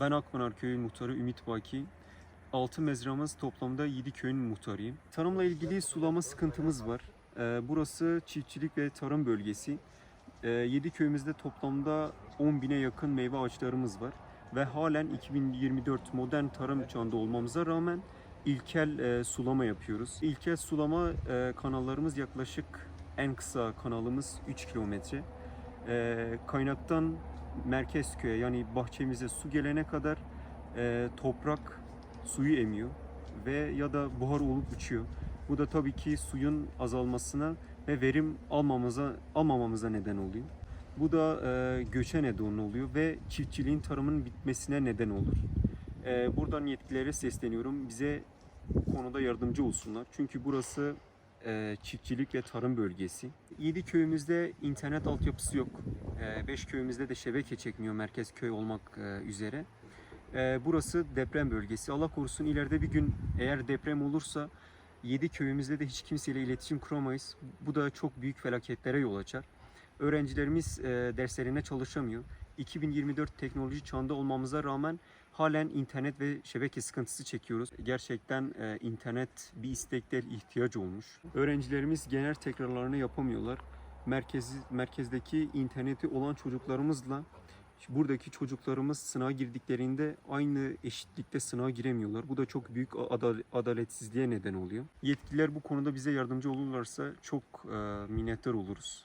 Ben Akpınar Köyü muhtarı Ümit Baki. 6 mezramız toplamda 7 köyün muhtarıyım. Tarımla ilgili sulama sıkıntımız var. Ee, Burası çiftçilik ve tarım bölgesi. 7 köyümüzde toplamda 10 bine yakın meyve ağaçlarımız var. Ve halen 2024 modern tarım çağında olmamıza rağmen ilkel e, sulama yapıyoruz. İlkel sulama e, kanallarımız yaklaşık en kısa kanalımız 3 kilometre. E, kaynaktan merkez köye yani bahçemize su gelene kadar e, toprak suyu emiyor ve ya da buhar olup uçuyor. Bu da tabii ki suyun azalmasına ve verim almamıza almamamıza neden oluyor. Bu da e, göçe neden oluyor ve çiftçiliğin tarımın bitmesine neden olur. E, buradan yetkililere sesleniyorum. Bize bu konuda yardımcı olsunlar. Çünkü burası çiftçilik ve tarım bölgesi. 7 köyümüzde internet altyapısı yok. 5 köyümüzde de şebeke çekmiyor merkez köy olmak e, üzere. E, burası deprem bölgesi. Allah korusun ileride bir gün eğer deprem olursa 7 köyümüzde de hiç kimseyle iletişim kuramayız. Bu da çok büyük felaketlere yol açar. Öğrencilerimiz e, derslerine çalışamıyor. 2024 teknoloji çağında olmamıza rağmen halen internet ve şebeke sıkıntısı çekiyoruz. Gerçekten e, internet bir istek değil ihtiyaç olmuş. Öğrencilerimiz genel tekrarlarını yapamıyorlar. Merkez, merkezdeki interneti olan çocuklarımızla buradaki çocuklarımız sınava girdiklerinde aynı eşitlikte sınava giremiyorlar. Bu da çok büyük adal- adaletsizliğe neden oluyor. Yetkililer bu konuda bize yardımcı olurlarsa çok e, minnettar oluruz.